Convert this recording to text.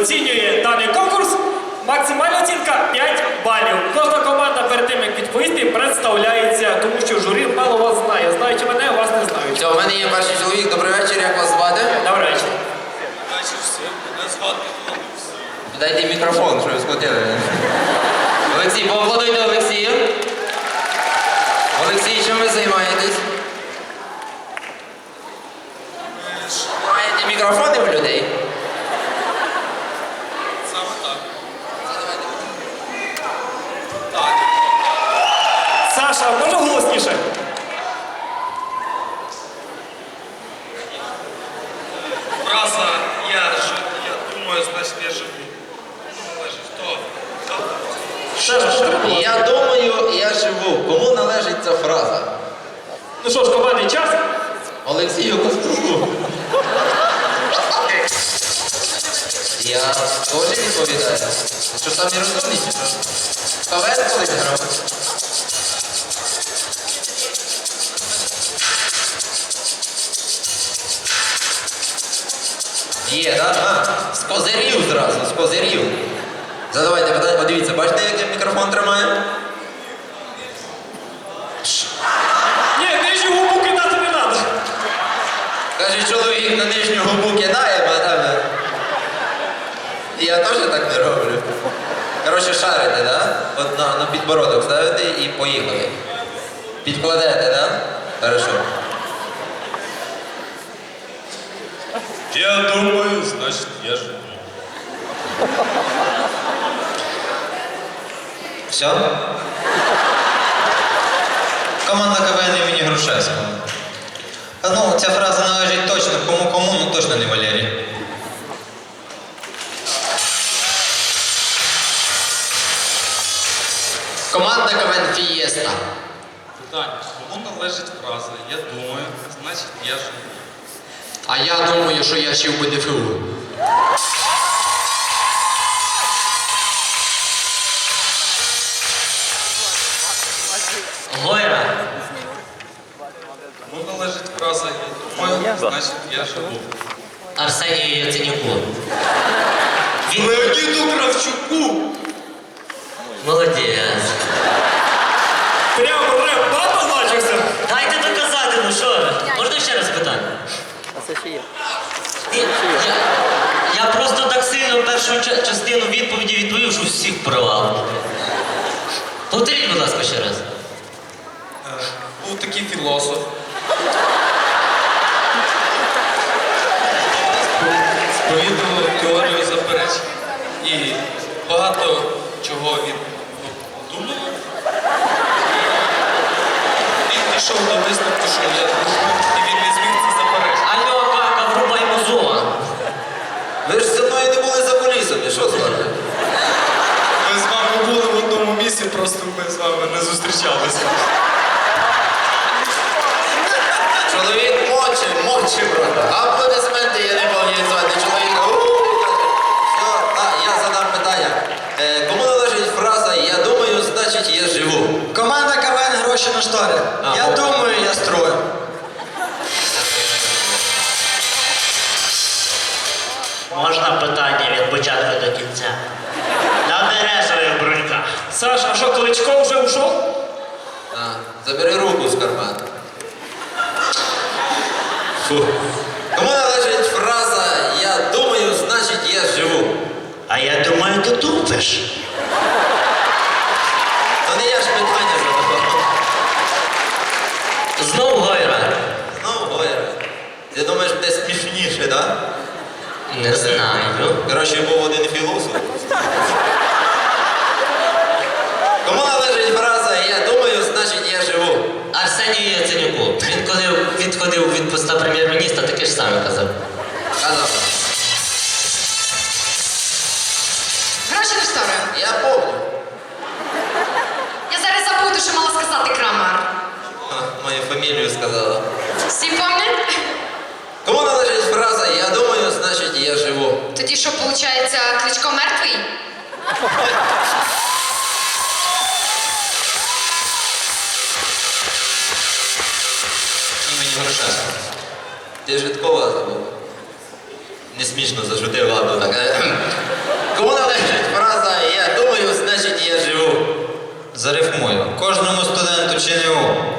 оцінює даний конкурс. Максимальна оцінка 5 балів. Кожна команда перед тим, як відповісти, представляється, тому що журі мало вас знає. Знають мене, вас не знають. Все, у мене є перший чоловік. Добрий вечір, як вас звати? Добрий вечір. Дайте мікрофон, що ви схватили. Олексій, поаплодуйте Олексію. Олексій, чим ви займаєтесь? Маєте мікрофони в людей? Саме так. Саша, може голосніше? Фраза я, ж- я думаю, значить я живу. Ну, належить. Хто? Саша, що ти була? Я думаю, я живу. Кому належить ця фраза? Ну що ж, командний час? Олексію Костюку. Я теж відповідаю. Що самі розумніше? КВН колись грав? Є, так? А, з козирів зразу, з козирів. Задавайте питання, подивіться, бачите, як я мікрофон тримаю? Ні, нижню губу кидати не треба. Каже, чоловік на нижню губу кидає, а там... Я теж так не роблю. Коротше, шарите, да? От на, на підбородок ставите і поїхали. Підкладете, да? Хорошо. Я думаю, значить я живу. Все? Команда КВН імені Грушевського. Ну, ця фраза належить точно кому кому, ну точно не Валерій. Команда КВН Фієста. Питання. Кому належить фраза я думаю, значить я живу. А я думаю, що я ще в БДФУ. Значить я живу. Арсенію Яценюку. Леоніду Кравчуку! Молодець. Прямо реп батл начався. Дайте доказати, ну що? Можна ще раз питання? А це ще є. Я, я просто так сильно першу ча- частину відповіді відповів, що всіх провал. Повторіть, будь ласка, ще раз. Е, Був такий філософ. І багато чого він думав. Він пішов до висновку, що я думаю, і він не зміг це заперечити. Алло, кака, врубай музон. Ви ж зі мною не були за кулісами, що з вами? Ми з вами були в одному місці, просто ми з вами не зустрічалися. Чоловік моче, моче, брата. Аплодисменти, я не можу звати чоловіка. У-у-у, каже. Все, а, я задам питання. Е, кому належить фраза Я думаю, значить я живу? Команда КВН гроші. А, я о. думаю, я строю. Можна питання від початку до кінця. На березових бруньках. Саш, а що, Кличко вже ушов? А, забери руку з кармана. Фу. Кому належить фраза Я думаю, значить я живу? А я думаю, ти тупиш. То не я ж питання задавав. Знов Гойра. Ну, Гоя. Ти думаєш, буде смішніше, так? Не знаю. Коротше, був один філософ. Кому належить фраза Я думаю, значить я живу? Арсенію Яценюку. Він коли відходив від поста прем'єр-міністра, таке ж саме казав. Казав. Тоді що, виходить, кличко мертвий? Імені Горошенко. Ти житкова забув. Не смішно зажити, ладно так. Е, Кому належить фраза Я думаю, значить я живу. Зарифмую. Кожному студенту чи ЧНУ.